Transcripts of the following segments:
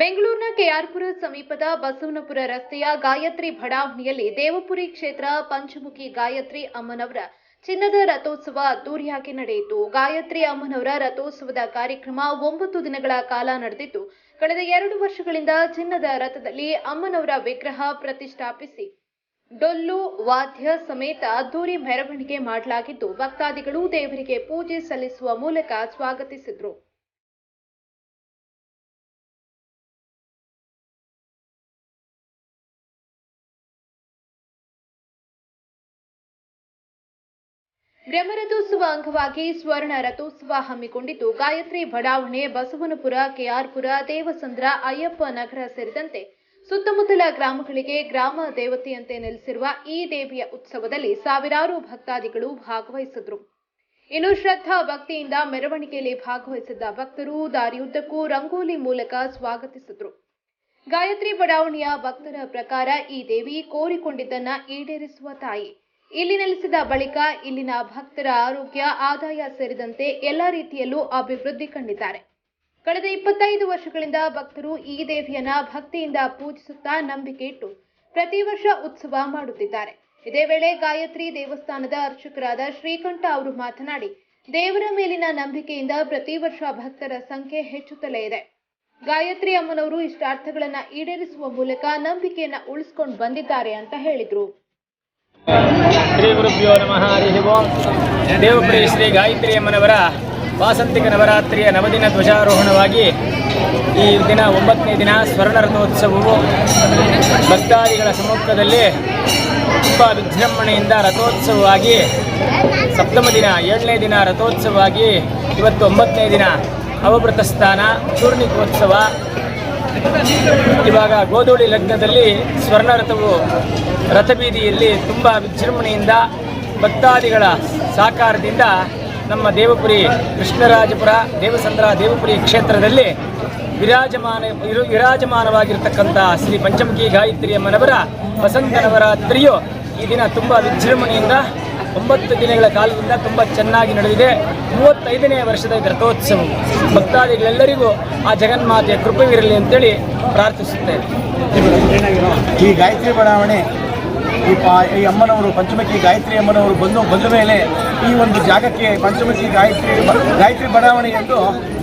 ಬೆಂಗಳೂರಿನ ಕೆಆರ್ಪುರ ಸಮೀಪದ ಬಸವನಪುರ ರಸ್ತೆಯ ಗಾಯತ್ರಿ ಬಡಾವಣೆಯಲ್ಲಿ ದೇವಪುರಿ ಕ್ಷೇತ್ರ ಪಂಚಮುಖಿ ಗಾಯತ್ರಿ ಅಮ್ಮನವರ ಚಿನ್ನದ ರಥೋತ್ಸವ ಅದ್ದೂರಿಯಾಗಿ ನಡೆಯಿತು. ಗಾಯತ್ರಿ ಅಮ್ಮನವರ ರಥೋತ್ಸವದ ಕಾರ್ಯಕ್ರಮ ಒಂಬತ್ತು ದಿನಗಳ ಕಾಲ ನಡೆದಿದ್ದು, ಕಳೆದ ಎರಡು ವರ್ಷಗಳಿಂದ ಚಿನ್ನದ ರಥದಲ್ಲಿ ಅಮ್ಮನವರ ವಿಗ್ರಹ ಪ್ರತಿಷ್ಠಾಪಿಸಿ ಡೊಲ್ಲು, ವಾದ್ಯ ಸಮೇತ ಅದ್ದೂರಿ ಮೆರವಣಿಗೆ ಮಾಡಲಾಗಿದ್ದು, ಭಕ್ತಾದಿಗಳು ದೇವರಿಗೆ ಪೂಜೆ ಸಲ್ಲಿಸುವ ಮೂಲಕ ಸ್ವಾಗತಿಸಿದ್ರು. ಬ್ರಹ್ಮರಥೋತ್ಸವ ಅಂಗವಾಗಿ ಸ್ವರ್ಣ ರಥೋತ್ಸವ ಹಮ್ಮಿಕೊಂಡಿದ್ದು, ಗಾಯತ್ರಿ ಬಡಾವಣೆ, ಬಸವನಪುರ, ಕೆಆರ್ಪುರ, ದೇವಸಂದ್ರ, ಅಯ್ಯಪ್ಪ ನಗರ ಸೇರಿದಂತೆ ಸುತ್ತಮುತ್ತಲ ಗ್ರಾಮಗಳಿಗೆ ಗ್ರಾಮ ದೇವತೆಯಂತೆ ನೆಲೆಸಿರುವ ಈ ದೇವಿಯ ಉತ್ಸವದಲ್ಲಿ ಸಾವಿರಾರು ಭಕ್ತಾದಿಗಳು ಭಾಗವಹಿಸಿದ್ರು. ಇನ್ನು ಶ್ರದ್ಧಾ ಭಕ್ತಿಯಿಂದ ಮೆರವಣಿಗೆಯಲ್ಲಿ ಭಾಗವಹಿಸಿದ್ದ ಭಕ್ತರು ದಾರಿಯುದ್ದಕ್ಕೂ ರಂಗೋಲಿ ಮೂಲಕ ಸ್ವಾಗತಿಸಿದ್ರು. ಗಾಯತ್ರಿ ಬಡಾವಣೆಯ ಭಕ್ತರ ಪ್ರಕಾರ ಈ ದೇವಿ ಕೋರಿಕೊಂಡಿದ್ದನ್ನ ಈಡೇರಿಸುವ ತಾಯಿ ಇಲ್ಲಿ ನೆಲೆಸಿದ ಬಳಿಕ ಇಲ್ಲಿನ ಭಕ್ತರ ಆರೋಗ್ಯ, ಆದಾಯ ಸೇರಿದಂತೆ ಎಲ್ಲ ರೀತಿಯಲ್ಲೂ ಅಭಿವೃದ್ಧಿ ಕಂಡಿದ್ದಾರೆ. ಕಳೆದ ಇಪ್ಪತ್ತೈದು ವರ್ಷಗಳಿಂದ ಭಕ್ತರು ಈ ದೇವಿಯನ್ನ ಭಕ್ತಿಯಿಂದ ಪೂಜಿಸುತ್ತಾ ನಂಬಿಕೆ ಇಟ್ಟು ಪ್ರತಿ ವರ್ಷ ಉತ್ಸವ ಮಾಡುತ್ತಿದ್ದಾರೆ. ಇದೇ ವೇಳೆ ಗಾಯತ್ರಿ ದೇವಸ್ಥಾನದ ಅರ್ಚಕರಾದ ಶ್ರೀಕಂಠ ಅವರು ಮಾತನಾಡಿ, ದೇವರ ಮೇಲಿನ ನಂಬಿಕೆಯಿಂದ ಪ್ರತಿ ವರ್ಷ ಭಕ್ತರ ಸಂಖ್ಯೆ ಹೆಚ್ಚುತ್ತಲೇ ಇದೆ. ಗಾಯತ್ರಿ ಅಮ್ಮನವರು ಇಷ್ಟಾರ್ಥಗಳನ್ನ ಈಡೇರಿಸುವ ಮೂಲಕ ನಂಬಿಕೆಯನ್ನ ಉಳಿಸ್ಕೊಂಡು ಬಂದಿದ್ದಾರೆ ಅಂತ ಹೇಳಿದ್ರು. ಶ್ರೀ ಗುರುಭ್ಯೋ ನಮಃ, ಹರಿ ಓಂ. ದೇವಪ್ರಿಯ ಶ್ರೀ ಗಾಯತ್ರಿ ಅಮ್ಮನವರ, ವಾಸಂತಿಕ ನವರಾತ್ರಿಯ ನವದಿನ ಧ್ವಜಾರೋಹಣವಾಗಿ ಈ ದಿನ ಒಂಬತ್ತನೇ ದಿನ ಸ್ವರ್ಣ ರಥೋತ್ಸವವು ಭಕ್ತಾದಿಗಳ ಸಮ್ಮುಖದಲ್ಲಿ ತುಂಬ ವಿಜೃಂಭಣೆಯಿಂದ ರಥೋತ್ಸವವಾಗಿ ಸಪ್ತಮ ದಿನ, ಏಳನೇ ದಿನ ರಥೋತ್ಸವವಾಗಿ ಇವತ್ತು ಒಂಬತ್ತನೇ ದಿನ ಅವಭೃತ ಸ್ಥಾನ, ಚೂರ್ಣಿಕೋತ್ಸವ ಇವಾಗ ಗೋಧೂಳಿ ಲಗ್ನದಲ್ಲಿ ಸ್ವರ್ಣ ರಥವು ರಥಬೀದಿಯಲ್ಲಿ ತುಂಬ ವಿಜೃಂಭಣೆಯಿಂದ ಭಕ್ತಾದಿಗಳ ಸಾಕಾರದಿಂದ ನಮ್ಮ ದೇವಪುರಿ ಕೃಷ್ಣರಾಜಪುರ, ದೇವಸಂದ್ರ ದೇವಪುರಿ ಕ್ಷೇತ್ರದಲ್ಲಿ ವಿರಾಜಮಾನ ಇರು ವಿರಾಜಮಾನವಾಗಿರ್ತಕ್ಕಂಥ ಶ್ರೀ ಪಂಚಮುಖಿ ಗಾಯತ್ರಿ ಅಮ್ಮನವರ ವಸಂತ ನವರಾತ್ರಿಯು ಈ ದಿನ ತುಂಬ ವಿಜೃಂಭಣೆಯಿಂದ ಒಂಬತ್ತು ದಿನಗಳ ಕಾಲದಿಂದ ತುಂಬ ಚೆನ್ನಾಗಿ ನಡೆದಿದೆ. ಮೂವತ್ತೈದನೇ ವರ್ಷದ ರಥೋತ್ಸವ. ಭಕ್ತಾದಿಗಳೆಲ್ಲರಿಗೂ ಆ ಜಗನ್ಮಾತೆಯ ಕೃಪವಿರಲಿ ಅಂತೇಳಿ ಪ್ರಾರ್ಥಿಸುತ್ತೇವೆ ಈ ಗಾಯತ್ರಿ ಬಡಾವಣೆ ಈ ಅಮ್ಮನವರು, ಪಂಚಮುಖಿ ಗಾಯತ್ರಿ ಅಮ್ಮನವರು ಬಂದು, ಬಂದ ಮೇಲೆ ಈ ಒಂದು ಜಾಗಕ್ಕೆ ಪಂಚಮುಖಿ ಗಾಯತ್ರಿ ಗಾಯತ್ರಿ ಬಡಾವಣೆ ಎಂದು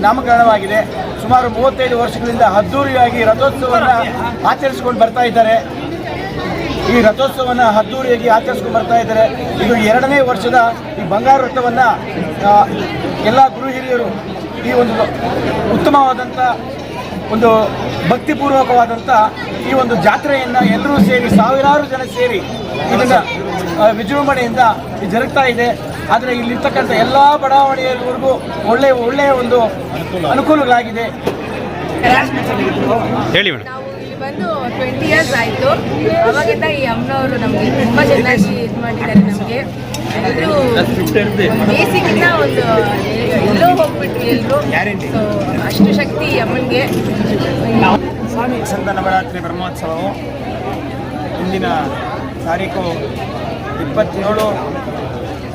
ನಾಮಕರಣವಾಗಿದೆ. ಸುಮಾರು ಮೂವತ್ತೈದು ವರ್ಷಗಳಿಂದ ಅದ್ದೂರಿಯಾಗಿ ರಥೋತ್ಸವವನ್ನು ಆಚರಿಸಿಕೊಂಡು ಬರ್ತಾ ಇದ್ದಾರೆ. ಈ ರಥೋತ್ಸವನ ಅದ್ದೂರಿಯಾಗಿ ಆಚರಿಸ್ಕೊಂಡು ಬರ್ತಾ ಇದ್ದಾರೆ. ಇದು ಎರಡನೇ ವರ್ಷದ ಈ ಬಂಗಾರ ರಥವನ್ನು ಎಲ್ಲ ಗುರು ಹಿರಿಯರು ಈ ಒಂದು ಉತ್ತಮವಾದಂಥ ಒಂದು ಭಕ್ತಿಪೂರ್ವಕವಾದಂಥ ಈ ಒಂದು ಜಾತ್ರೆಯನ್ನು ಎಲ್ಲರೂ ಸೇರಿ, ಸಾವಿರಾರು ಜನ ಸೇರಿ ಇದನ್ನು ವಿಜೃಂಭಣೆಯಿಂದ ಜರುಗ್ತಾ ಇದೆ. ಆದರೆ ಇಲ್ಲಿರ್ತಕ್ಕಂಥ ಎಲ್ಲ ಬಡಾವಣೆಯವರೆಗೂ ಒಳ್ಳೆಯ ಒಳ್ಳೆಯ ಒಂದು ಅನುಕೂಲಗಳಾಗಿದೆ. ಹೇಳಿ ಬಂದು ಟ್ವೆಂಟಿ ಇಯರ್ಸ್ ಆಯಿತು. ಅವಾಗಿಂದ ಈ ಅಮ್ಮನವರು ನಮಗೆ ತುಂಬ ಚೆನ್ನಾಗಿ ಇದು ಮಾಡಿದ್ದಾರೆ ನಮಗೆ. ಬೇಸಿಗಿಂತ ಒಂದು, ಎಲ್ಲೋ ಹೋಗ್ಬಿಟ್ವಿ ಎಲ್ಲರೂ ಸೊ ಅಷ್ಟು ಶಕ್ತಿ ಅಮ್ಮನಿಗೆ. ಸ್ವಾಮಿ ಸಂತ ನವರಾತ್ರಿ ಬ್ರಹ್ಮೋತ್ಸವವು ಇಂದಿನ ತಾರೀಕು ಇಪ್ಪತ್ತೇಳು,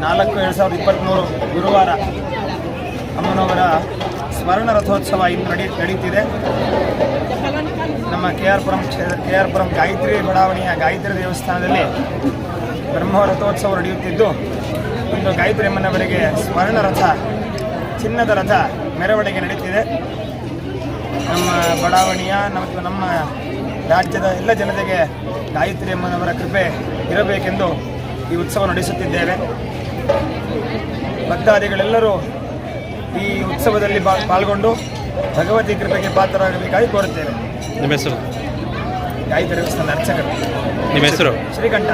ನಾಲ್ಕು ಎರಡು ಸಾವಿರದ ಇಪ್ಪತ್ತ್ಮೂರು ಗುರುವಾರ ಅಮ್ಮನವರ ಸ್ಮರಣ ರಥೋತ್ಸವ ಇಂದು ನಡಿ ನಡೀತಿದೆ. ನಮ್ಮ ಕೆ ಆರ್ ಪುರಂ ಕ್ಷೇತ್ರ ಕೆ ಆರ್ ಪುರಂ ಗಾಯತ್ರಿ ಬಡಾವಣೆಯ ಗಾಯತ್ರಿ ದೇವಸ್ಥಾನದಲ್ಲಿ ಬ್ರಹ್ಮ ರಥೋತ್ಸವ ನಡೆಯುತ್ತಿದ್ದು, ಇಂದು ಗಾಯತ್ರಿ ಅಮ್ಮನವರಿಗೆ ಸ್ವರ್ಣ ರಥ ಚಿನ್ನದ ರಥ ಮೆರವಣಿಗೆ ನಡೀತಿದೆ. ನಮ್ಮ ಬಡಾವಣೆಯ ಮತ್ತು ನಮ್ಮ ರಾಜ್ಯದ ಎಲ್ಲ ಜನತೆಗೆ ಗಾಯತ್ರಿ ಅಮ್ಮನವರ ಕೃಪೆ ಇರಬೇಕೆಂದು ಈ ಉತ್ಸವ ನಡೆಸುತ್ತಿದ್ದೇವೆ. ಭಕ್ತಾದಿಗಳೆಲ್ಲರೂ ಈ ಉತ್ಸವದಲ್ಲಿ ಪಾಲ್ಗೊಂಡು ಭಗವತಿ ಕೃಪೆಗೆ ಪಾತ್ರರಾಗಬೇಕಾಗಿ ಕೋರುತ್ತೇವೆ. ನಿಮ್ಮ ಹೆಸರು? ಗಾಯತ್ರಿ ದೇವಸ್ಥಾನದ ಅರ್ಚಕರು ನಿಮ್ಮ ಹೆಸರು? ಶ್ರೀಕಂಠ